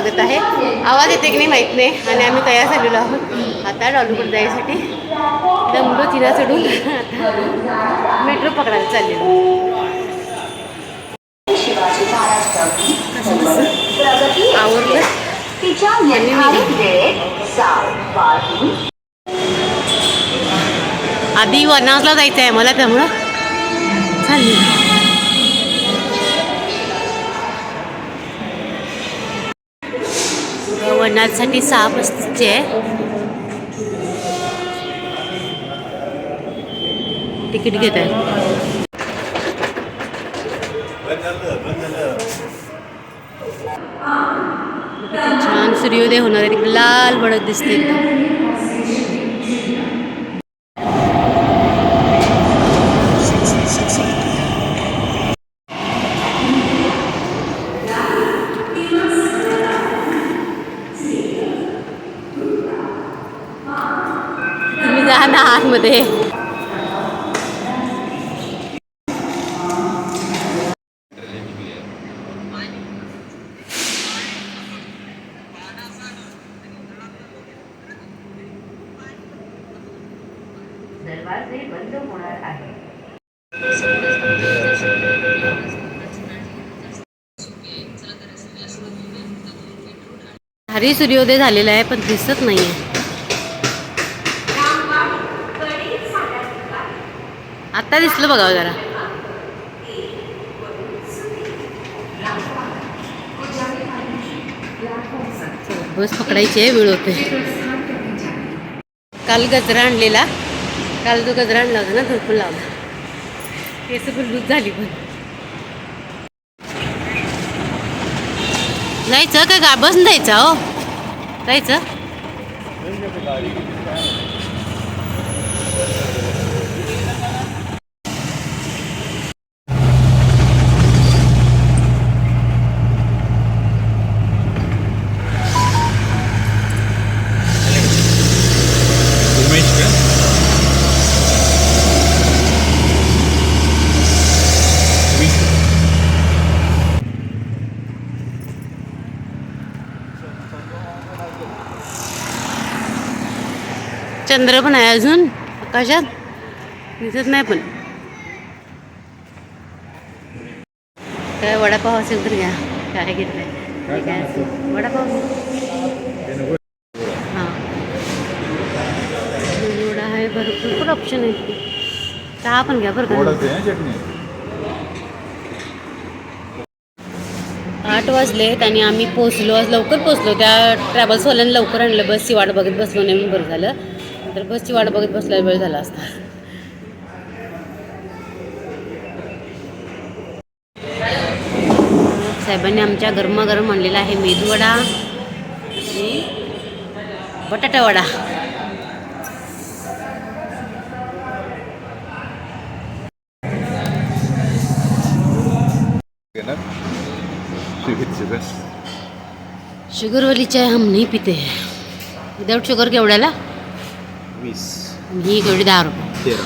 स्वागत आहे. आवाज येते की नाही माहीत नाही. आणि आम्ही तयार झालेलो आहोत. आता डॉलीवूड जायसाठी. दमडो तिला चढून. आता मेट्रो पकडायला चाललेलो. आवडलं? आधी वनाजला जायचं आहे मला त्यामुळं. चालली. वनासाठी सहा पस्तीसचे आहे. तिकीट घेत आहे. छान सूर्योदय होणार आहे. तिकडे लाल बडत दिसते एकदम तुम्ही जा ना आतमध्ये दरवाजे बंद होणार आहे भारी सूर्योदय झालेला आहे पण दिसत नाहीये. आता दिसलं बघा जरा. बस पकडायची आहे वेळ होते काल गजरा आणलेला. काल जो गजरा आणला होता ना तो पण लावला केस पण झाली पण. जायचं का गा बस जायचं हो. जायचं? चंद्र पण आहे अजून आकाशात. दिसत नाही पण. काय वडापाव असेल तर घ्या. काय घेतलंय? काय असेल वडापाव. हां. वडा आहे भरपूर. ऑप्शन आहेत. चहा पण घ्या बरं का. आठ वाजलेत आणि आम्ही पोचलो आज लवकर पोचलो त्या ट्रॅव्हल्सवाल्यानं लवकर आणलं. बसची वाट बघत बसलो. नाही बरं झालं. तर बसची वाट बघत बसल्याला वेळ झाला असता. साहेबांनी आमच्या गरमागरम आणलेला आहे मेदूवडा आणि बटाटा वडा. चाय हम नाही पिते. विदाऊट विदाउट शुगर केवढ्याला? वीस. ही केवढी दहा रुपये. तेरा.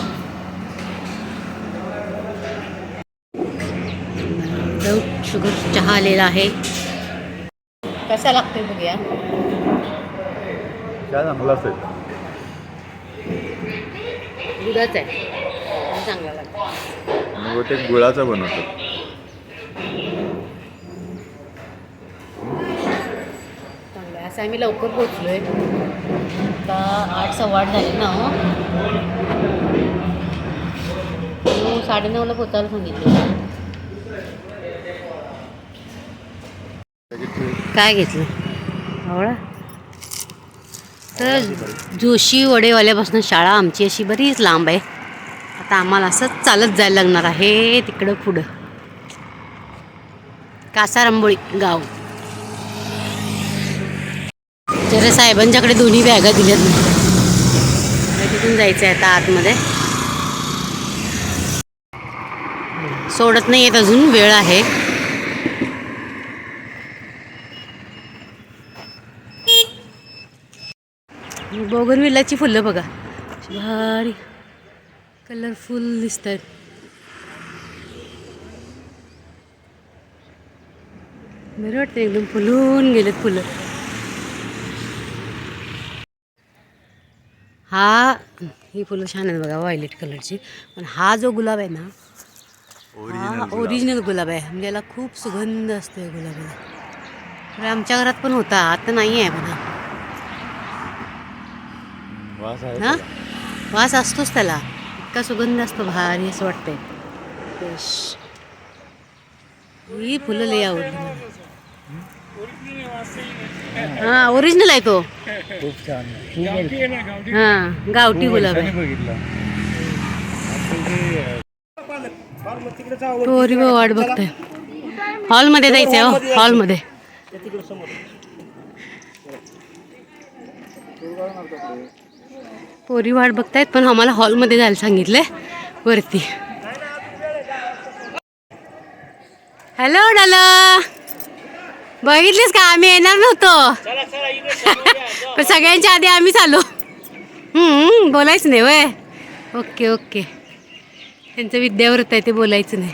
विदाउट शुगर चहा आलेला आहे. कसा लागतोय बघूया. काय चांगला असेल दुधाच आहे. चांगला लागतो आणि ते गुळाचा बनवतो. चांगलं आहे. असं आम्ही लवकर पोचलो आहे आता आठ सव्वा आठ झाले ना हो. साडेनऊला पोचायला सांगितलं. काय घेतलं? आवळा? तर जोशी वडेवाल्यापासून शाळा आमची अशी बरीच लांब आहे. आता आम्हाला असंच चालत जायला लागणार आहे तिकडं पुढं. कासारंबोळी गाव. तर साहेबांच्याकडे दोन्ही बॅगा दिल्यात. नाही तिथून जायचं आहे आता आतमध्ये. सोडत नाही येत अजून वेळ आहे. बोगनविलाची फुलं बघा. भारी. कलरफुल दिसत आहेत बरं वाटतं एकदम फुलून गेलेत फुलं. हा ही फुलं छान आहेत बघा व्हायलेट कलरची पण हा जो गुलाब आहे ना हा ओरिजिनल गुलाब आहे. म्हणजे याला खूप सुगंध असतो या गुलाबाला. तर आमच्या घरात पण होता आता नाही आहे बघा ना वास असतोच त्याला. इतका सुगंध असतो भारी असं वाटतंय. ही फुलं लई आवडली मला. हा ओरिजिनल आहे तो. खूप छान. हा गावठी गुलाब आहे. बघितला. पोरी बघ वाट बघतोय. हॉलमध्ये जायचंय हो हॉलमध्ये पोरी वाट बघतायत पण आम्हाला हॉलमध्ये जायला सांगितलंय वरती. हॅलो डाला बघितलीस का? आम्ही येणार नव्हतो. पण सगळ्यांच्या आधी आम्हीच आलो बोलायचं नाही वय. Okay okay. त्यांचं विद्याव्रत आहे ते बोलायचं नाही.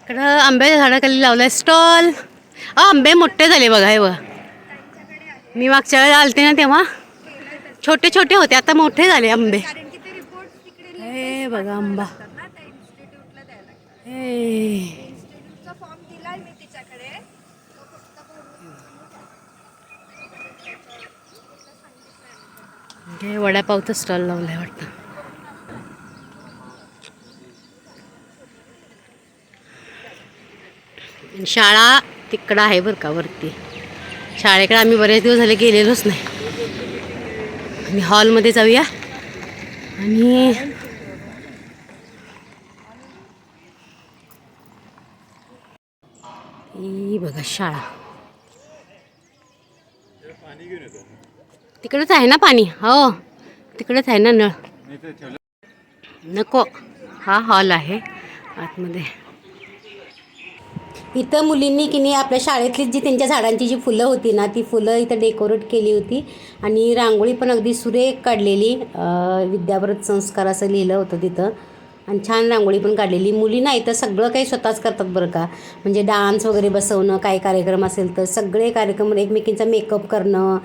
इकडं आंब्याच्या झाडाखाली लावलाय स्टॉल. आंबे मोठे झाले बघा हे बघा. मी मागच्या वेळेला आलते ना तेव्हा. छोटे छोटे होते आता मोठे झाले आंबे. हे बघा आंबा. हे. हे वडापावचं स्टॉल लावलाय वाटतं. शाळा तिकडं आहे बरं का वरती. शाळेकडे आम्ही बरेच दिवस झाले गेलेलोच नाही. आम्ही हॉलमध्ये जाऊया. आणि बघा शाळा. तिकडंच आहे ना पाणी? हो. तिकडंच आहे ना नळ? नको. हा हॉल आहे आतमध्ये. इथं मुलींनी की नाही आपल्या शाळेतली जी त्यांच्या झाडांची जी फुलं होती ना ती फुलं इथं डेकोरेट केली होती. आणि रांगोळी पण अगदी सुरेख काढलेली विद्याव्रत संस्कार असं लिहिलं होतं तिथं. आणि छान रांगोळी पण काढलेली. मुली नाही तर सगळं काही स्वतःच करतात बरं का. म्हणजे डान्स वगैरे बसवणं काही कार्यक्रम असेल तर सगळे कार्यक्रम एकमेकींचा मेकअप करणं.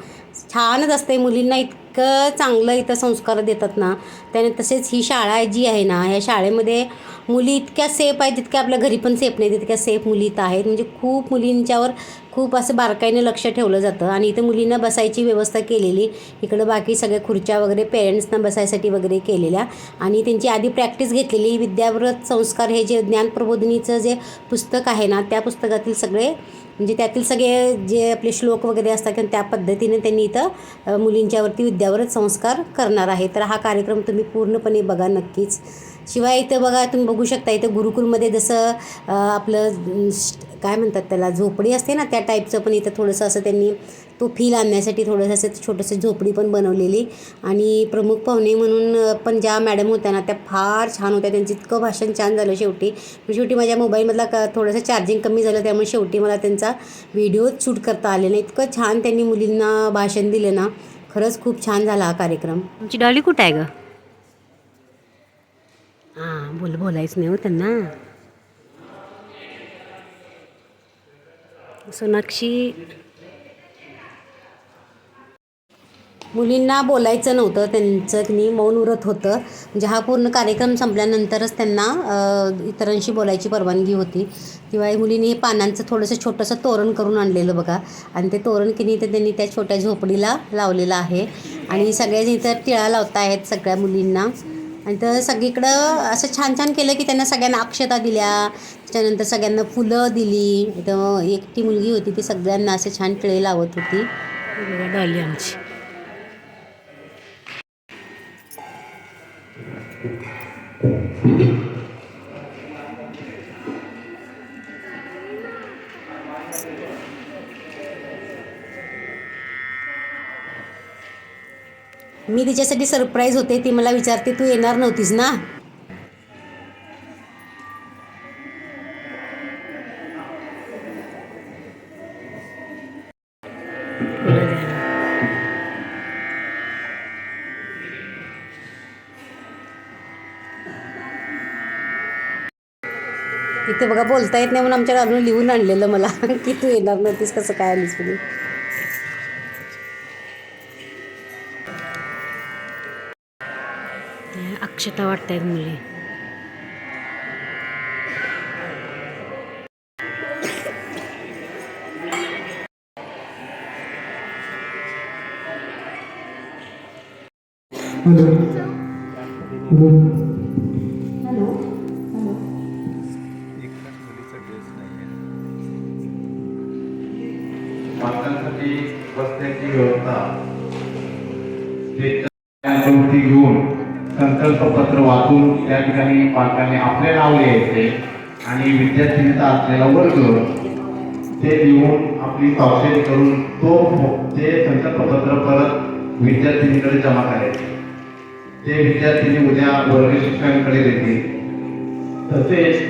छानच असते मुलींना इतकं चांगलं इथं संस्कार देतात ना. त्याने तसेच ही शाळा जी आहे ना ह्या शाळेमध्ये मुली इतक्या सेफ आहेत तितक्या आपल्या घरी पण सेफ नाही तितक्या सेफ मुली इथं आहेत. म्हणजे खूप मुलींच्यावर खूप असं बारकाईने लक्ष ठेवलं जातं. आणि इथं मुलींना बसायची व्यवस्था केलेली इकडं बाकी सगळ्या खुर्च्या वगैरे पेरेंट्सना बसायसाठी वगैरे केलेल्या. आणि त्यांची आधी प्रॅक्टिस घेतलेली विद्याव्रत संस्कार हे जे ज्ञान प्रबोधिनीचं जे पुस्तक आहे ना त्या पुस्तकातील सगळे म्हणजे त्यातील सगळे जे आपले श्लोक वगैरे असतात किंवा त्या पद्धतीने त्यांनी इथं मुलींच्यावरती विद्यावरच संस्कार करणार आहे. तर हा कार्यक्रम तुम्ही पूर्णपणे बघा नक्कीच. शिवाय इथं बघा तुम्ही बघू शकता इथं गुरुकुलमध्ये जसं आपलं काय म्हणतात त्याला झोपडी असते ना त्या टाईपचं पण इथं थोडंसं असं त्यांनी तो फील आणण्यासाठी थोडंसं असं छोटंसं झोपडी पण बनवलेली. आणि प्रमुख पाहुणे म्हणून पण ज्या मॅडम होत्या ना त्या फार छान होत्या. त्यांचं इतकं भाषण छान झालं शेवटी. पण शेवटी माझ्या मोबाईलमधला क थोडंसं चार्जिंग कमी झालं. त्यामुळे शेवटी मला त्यांचा व्हिडिओ शूट करता आले नाही. इतकं छान त्यांनी मुलींना भाषण दिलं ना. खरंच खूप छान झाला हा कार्यक्रम. तुमची डॉली कुठं आहे गं? हां बोल बोलायचं नाही हो त्यांना. सोनाक्षी मुलींना बोलायचं नव्हतं त्यांचं की नाही मौन व्रत होतं. म्हणजे हा पूर्ण कार्यक्रम संपल्यानंतरच त्यांना इतरांशी बोलायची परवानगी होती. किंवा मुलींनी पानांचं थोडंसं छोटंसं तोरण करून आणलेलं बघा. आणि ते तोरण की नाही ते त्यांनी त्या छोट्या झोपडीला लावलेलं आहे. आणि सगळ्या इतर टिळा लावता आहेत सगळ्या मुलींना. आणि तर सगळीकडं असं छान छान केलं की त्यांना सगळ्यांना अक्षता दिल्या. त्याच्यानंतर सगळ्यांना फुलं दिली. इथं एकटी मुलगी होती ती सगळ्यांना असे छान टिळे लावत होती. ही डॉली आमची. मी तिच्यासाठी सरप्राईज होते ती मला विचारते तू येणार नव्हतीस ना? ते बघा बोलता येत नाही म्हणून आमच्या अजून लिहून आणलेलं मला. की तू येणार नव्हतीस कसं काय आलीस म्हणून. अक्षता वाटतायत मुली. पालकांसाठी बसण्याची व्यवस्था ते घेऊन संकल्पपत्र वाचून त्या ठिकाणी पालकांनी आपले नाव लिहायचे आणि विद्यार्थ्यांचा असलेला वर्ग ते लिहून आपली स्वाक्षरी करून तो ते संकल्पपत्र परत विद्यार्थिनीकडे जमा करायचे. ते विद्यार्थिनी उद्या वर्ग शिक्षकांकडे देतील. तसेच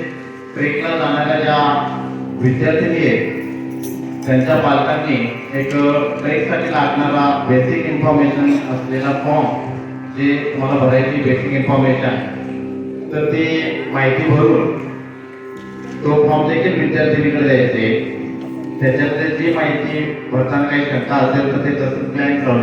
ट्रेकला जाणाऱ्या ज्या विद्यार्थिनी आहेत त्यांच्या पालकांनी एक ट्रेकसाठी लागणारा बेसिक इन्फॉर्मेशन असलेला फॉर्म जे तुम्हाला भरायची बेसिक इन्फॉर्मेशन तर ती माहिती भरून तो फॉर्म देखील विद्यार्थिनीकडे द्यायचे. त्याच्यातले जी माहिती भरताना काही शंका असेल तर ते तसंच ब्लँक राहून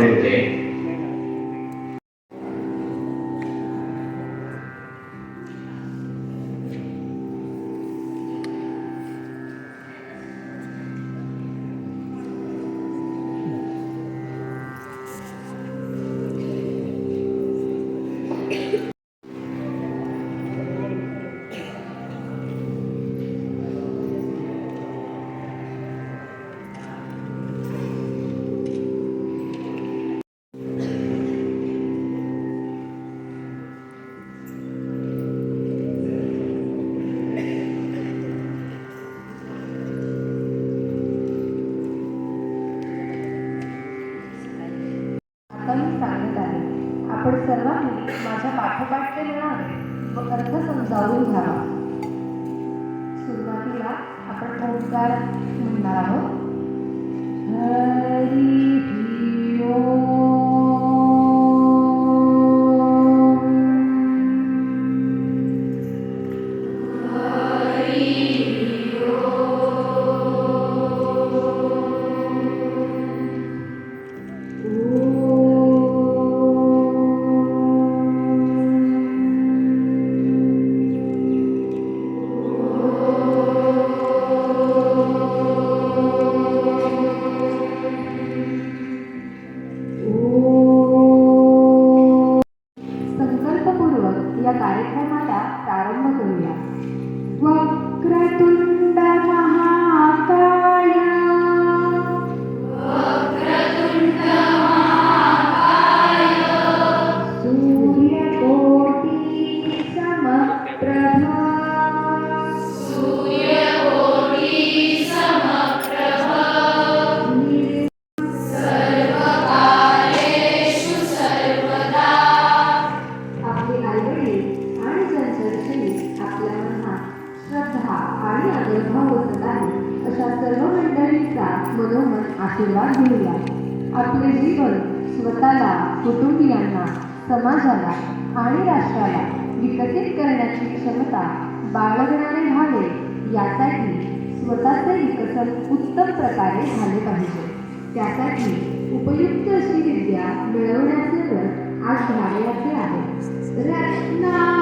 आणि होत नाही आहे अशा सर्व मंडळींचा मनोमन आशीर्वाद घेऊया आपले जीवन स्वतःला कुटुंबियांना समाजाला आणि राष्ट्राला विकसित करण्याची क्षमता बाळगणारे व्हावे यासाठी स्वतःचे विकसन उत्तम प्रकारे झाले पाहिजे त्यासाठी उपयुक्त अशी विद्या मिळवण्याचे व्रत आज घ्यावयाचे आहे. रचना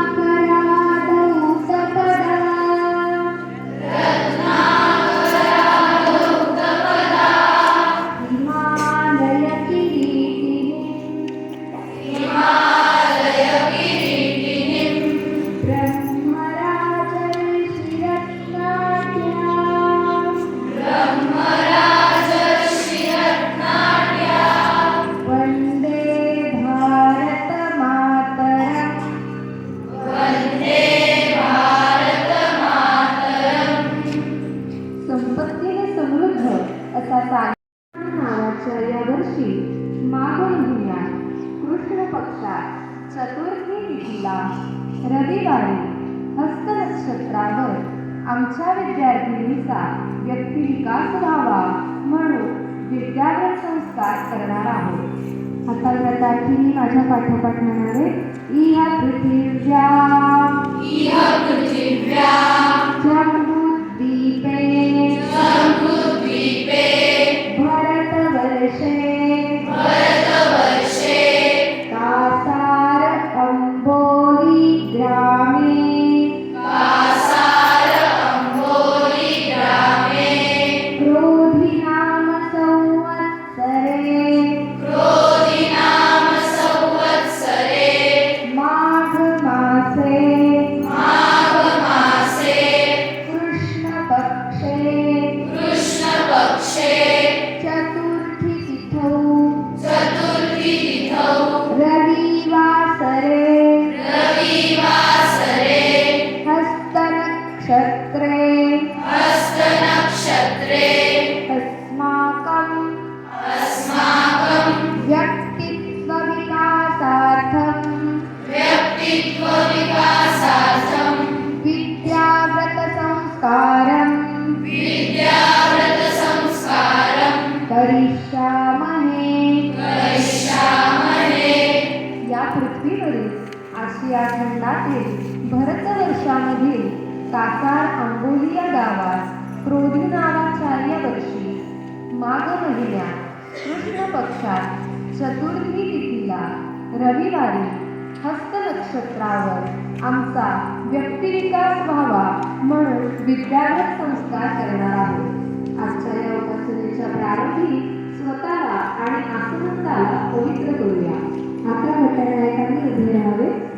व्यक्तिविकास करणार आहोत आता माझ्या पाठोपाठ म्हणाले या पृथिव्या इह या खंडातील भरतवर्षामधील कासार आंबोली या गावात क्रोधी वर्षी माघ महिन्यात कृष्ण पक्षात चतुर्थी तिथीला रविवारी हस्त नक्षत्रावर आमचा व्यक्तिविकास व्हावा म्हणून विद्यार्थी संस्कार करणार आहोत. आजच्या या उपासनेच्या प्रारंभी स्वतःला आणि आसनंदाला पवित्र करूया. आपल्या घटनायकांनी उभे राहावे.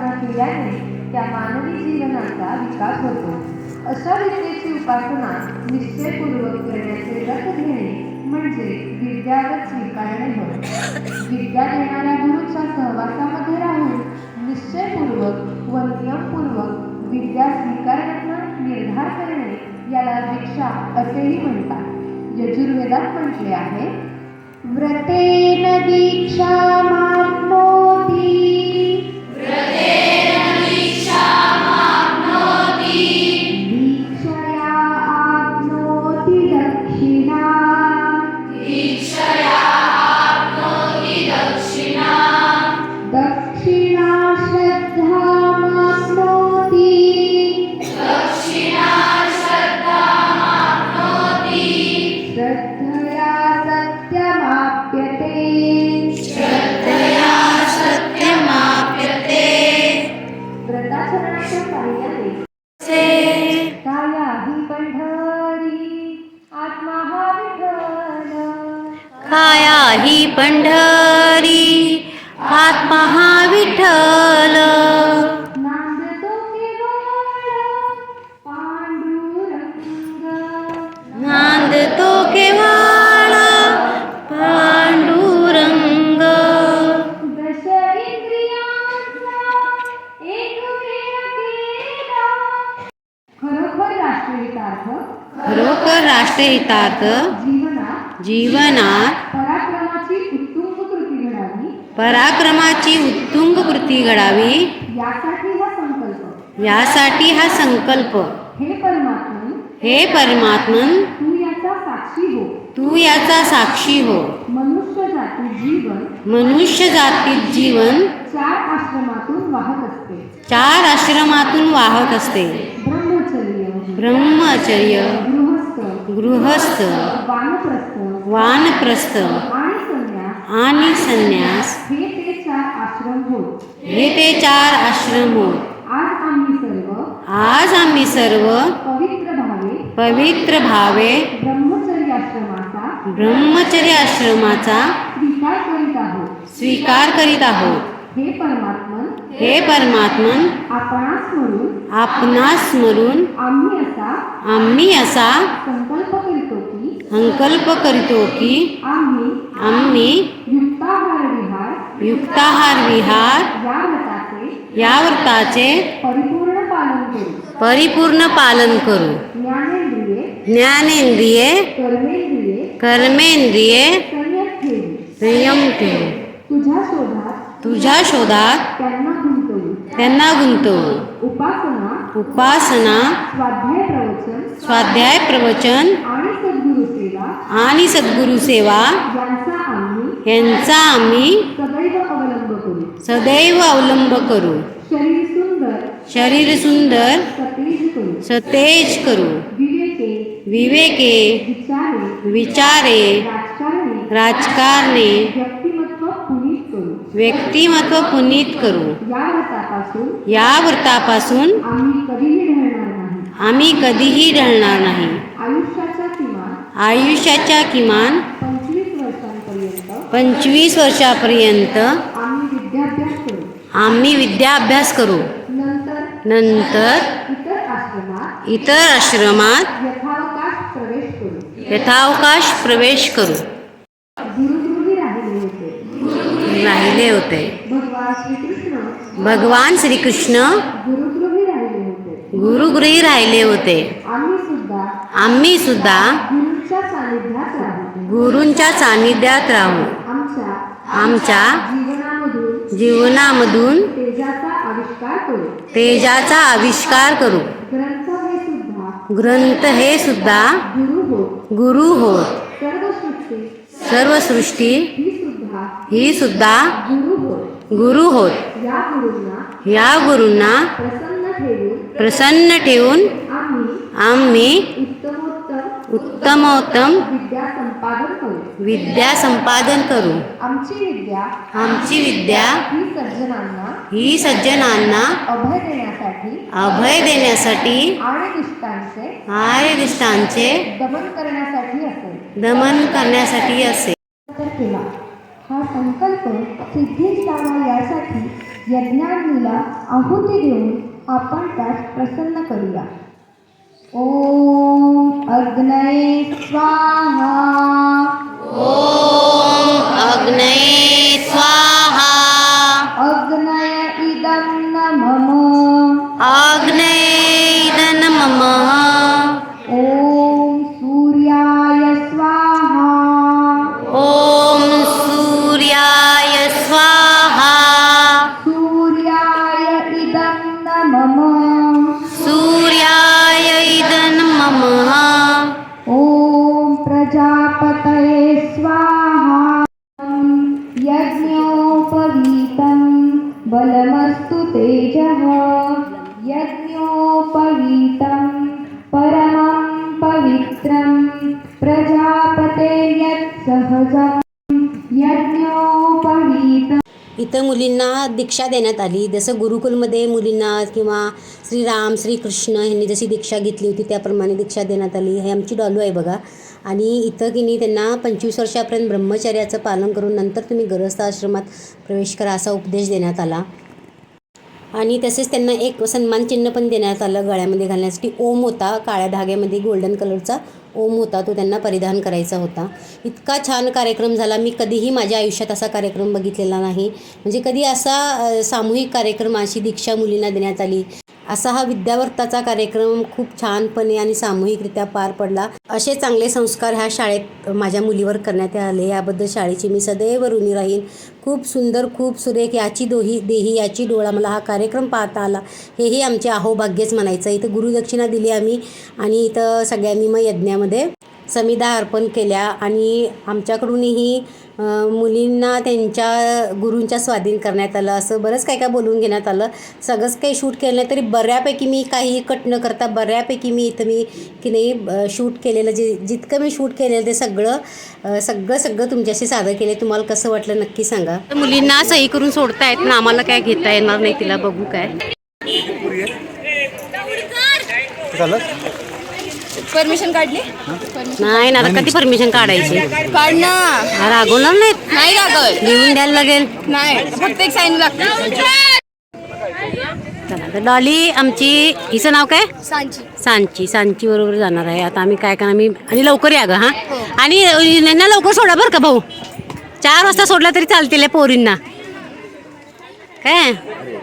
उपासना केल्याने त्या मानवी जीवनाचा विकास होतो. अशा विद्येची उपासना निश्चयपूर्वक करण्याचे रथ घेणे म्हणजे विद्यावर स्वीकारणे होय. विद्या देणाऱ्या गुरुच्या सहवासामध्ये राहून निश्चयपूर्वक व नियमपूर्वक विद्या स्वीकारण्याचा निर्धार करणे याला दीक्षा असेही म्हणतात. यजुर्वेदात म्हटले आहे व्रतेन दीक्षा माप्नोति राष्ट्रहितार्थ जीवनात पराक्रमाची उत्तुंग कृती घडावी. यासाठी हा संकल्प. हा संकल्प. हे परमात्मन हे परमात्मन तू याचा साक्षी हो. तू याचा साक्षी हो. मनुष्य जाती जीवन मनुष्य जातीत जीवन चार आश्रमातून वाहत असते. चार आश्रमातून वाहत असते. ब्रह्मचर्य ब्रह्मचर्य. गृहस्थ वानप्रस्थ आणि संन्यास. हे ते चार आश्रम होत हे आज आम्ही सर्व पवित्र भावे ब्रह्मचर्य आश्रमाचा स्वीकार करीत आहोत. हे हे परमात्मन आपणास स्मरून आम्ही असा आम्ही असा संकल्प करीतो की संकल्प करीतो की आम्ही आम्ही युक्ताहार विहार युक्ताहार विहार या व्रताचे या व्रताचे परिपूर्ण पालन करू. परिपूर्ण पालन करू. ज्ञानेंद्रिये ज्ञानेंद्रिये कर्मेंद्रिये कर्मेंद्रिये संयम ठेव. तुझ्या शोधात तुझ्या शोधात त्यांना त्यांना गुंतवू. उपासना उपासना स्वाध्याय प्रवचन स्वाध्याय प्रवचन आणि सद्गुरु सेवा यांचा आम्ही सदैव अवलंब करू. शरीर सुंदर सतेज करू. विवेके विचारे राजकारणे व्यक्तिमत्व पुनीत करू. या व्रतापासून आम्ही कधीही ढळणार नाही. आयुष्याच्या किमान पंचवीस वर्षांपर्यंत आम्ही विद्याभ्यास करू. नंतर नंतर इतर आश्रमात इतर आश्रमात यथावकाश प्रवेश करू यथावकाश प्रवेश करू गुरुगृही राहिले होते राहिले होते. भगवान श्रीकृष्ण गुरुगृही राहिले होते. आम्ही सुद्धा गुरूंच्या सानिध्यात राहू. आमच्या जीवनामधून तेजाचा आविष्कार करू. ग्रंथ हे सुद्धा गुरु हो सर्व सृष्टी ही सुद्धा गुरु होत या गुरूंना प्रसन्न ठेवून आम्ही उत्तमोत्तम विद्या संपादन करू. आमची विद्या ही सज्जनांना अभय देण्यासाठी आर्यदिष्टांचे दमन करण्यासाठी असेल. हा संकल्प सिद्धीस लावा यासाठी यज्ञाग्नीला आहुती देऊन आपण त्यास प्रसन्न करूया. ओम अग्नये स्वाहा. अग्नये स्वाहा. यज्ञोपवीतं परमं पवित्रं प्रजापते यत्सहजं यज्ञोपवीतं इथं मुलींना दीक्षा देण्यात आली. जसं गुरुकुलमध्ये मुलींना किंवा श्रीराम श्रीकृष्ण यांनी जशी दीक्षा घेतली होती त्याप्रमाणे दीक्षा देण्यात आली. हे आमची डॉलू आहे बघा. आणि इथं की नाही त्यांना पंचवीस वर्षापर्यंत ब्रह्मचर्याचं पालन करून नंतर तुम्ही गृहस्थ आश्रमात प्रवेश करा असा उपदेश देण्यात आला. आणि तसेच त्यांना एक सन्मान चिन्ह पण देण्यात आलं गळ्यामध्ये घालण्यासाठी. ओम होता काळ्या धाग्यामध्ये गोल्डन कलरचा ओम होता तो त्यांना परिधान करायचा होता. इतका छान कार्यक्रम झाला. मी कधीही माझ्या आयुष्यात असा कार्यक्रम बघितलेला नाही. म्हणजे कधी असा सामूहिक कार्यक्रम अशी दीक्षा मुलींना देण्यात आली असा हा विद्यावर्ताचा कार्यक्रम खूप छानपणे आणि सामूहिकरित्या पार पडला. असे चांगले संस्कार ह्या शाळेत माझ्या मुलीवर करण्यात आले. याबद्दल शाळेची मी सदैव ऋणी राहीन. खूप सुंदर खूप सुरेख याची दोही देही याची डोळा मला हा कार्यक्रम पाहता आला. हेही आमचे अहोभाग्यच म्हणायचं. इथं गुरुदक्षिणा दिली आम्ही आणि इथं सगळ्यांनी मग यज्ञामध्ये समिधा अर्पण केल्या आणि आमच्याकडूनही मुलींना त्यांच्या गुरूंच्या स्वाधीन करण्यात आलं असं बरंच काय काय बोलून घेण्यात आलं. सगळंच काही शूट केलं नाही तरी बऱ्यापैकी मी काही कट न करता बऱ्यापैकी मी इथं मी की नाही शूट केलेलं जे जितकं मी शूट केलेलं ते सगळं सगळं सगळं तुमच्याशी सादर केले. तुम्हाला कसं वाटलं नक्की सांगा. मुलींना सही करून सोडतायत ना आम्हाला काय घेता येणार नाही तिला बघू काय. परमिशन काढली? नाही ना आता कधी परमिशन काढायची? काढ ना रागवणार नाहीत? नाही लागत लिहून द्यायला लागेल. नाही फक्त एक साईन लागते. चला तर डॉली आमची हिचं नाव काय? सांची. सांची. सांची बरोबर जाणार आहे. आता आम्ही काय करणार? आम्ही आणि लवकर या ग हां? आणि यांना लवकर सोडा बरं का भाऊ. चार वाजता सोडला तरी चालतील या पोरींना. काय?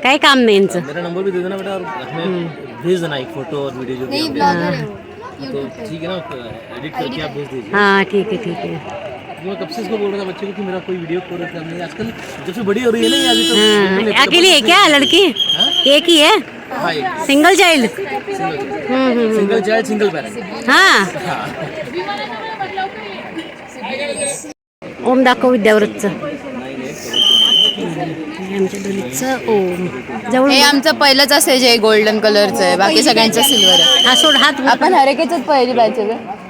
काय काम नाही यांचं. मेरा नंबर भी दे देना बेटा और हमें भेज देना एक फोटो और वीडियो जो भी नहीं आप ब्लॉगर है. भेज- तो ठीक है ना एडिट करके आप भेज दीजिए। हाँ ठीक आहे ठीक क्योंकि मैं कब से इसको बोल रहा था बच्चे को कि मेरा कोई वीडियो करना है। आजकल जब से बड़ी हो रही है ना अभी तो हाँ, अकेली है क्या लड़की? एक ही है? हाँ single child single child single parent हाँ। ओम दाखव विद्यावृतचं आमच्या ओम. जवळ हे आमचं पहिलंच असेल जे गोल्डन कलरचं आहे. बाकी सगळ्यांचं सिल्वर आहे. हा सोड हात आपण हरेकेच पहिली बॅच आहे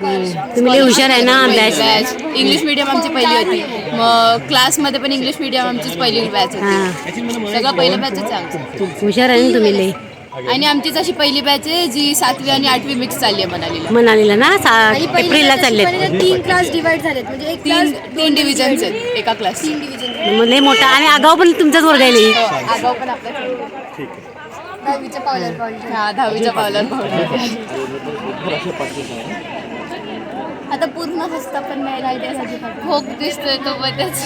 तुम्ही लई हुशार आहे ना अभ्यास बॅच इंग्लिश मिडियम आमची पहिली होती. मग क्लासमध्ये पण इंग्लिश मिडियम आमचीच पहिली बॅच होती. हां. सगळं पहिलं बॅचच आहे आमचं. हुशार आहे ना तुम्ही लई आणि आमचीच अशी पहिली बॅच आहे जी सातवी आणि आठवी मिक्स चालली आहे मनालीला. मनालीला ना? सा एप्रिलला चालले तीन क्लास डिवाइड झालेत. म्हणजे एक तीन तीन डिव्हिजन्स आहेत एका क्लास मग लई मोठा. आणि आगाव पण तुमचाच वर्ग आहे लई. आगाव पण आपल्या दहावीच्या पावलावर पावलं हा दहावीच्या पावलावर पावलं आता पूर्ण हस्ता पण नाही राहिली त्यासाठी भोग दिसतोय तो मध्येच.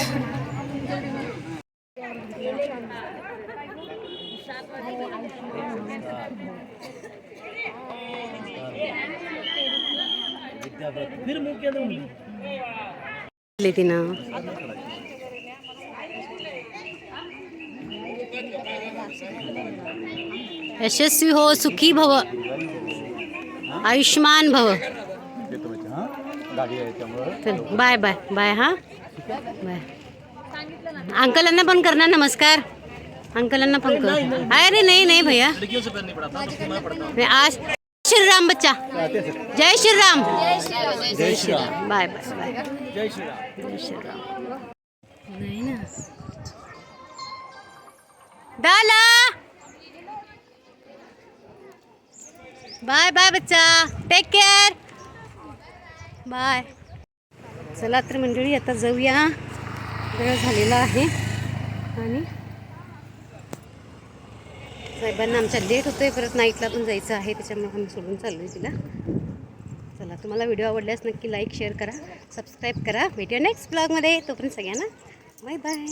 फिर मुँह के अंदर उंगली ले तिनं यशस्वी हो, सुखी भव, आयुष्मान भव। बाय बाय बाय हा? बाय अंकलांना करणार नमस्कार। अंकलांना कर अरे नाही नाही भैया. नहीं हूँ आज श्री राम बच्चा. जय श्री राम जय Shri Ram bye bye bye. जय श्री राम जय श्री राम नाही ना. डाला बाय बाय बच्चा. Take care bye. चला तर मंडळी आता जाऊया. वेळ झालेला आहे. आणि साहेबांना आमच्या लेट होतोय परत नाईटला पण जायचं आहे त्याच्यामुळे आम्ही सोडून चाललो आहे तिला. चला तुम्हाला व्हिडिओ आवडल्यास नक्की लाईक शेअर करा सबस्क्राईब करा. भेटूया नेक्स्ट ब्लॉगमध्ये तोपर्यंत सगळ्यांना बाय बाय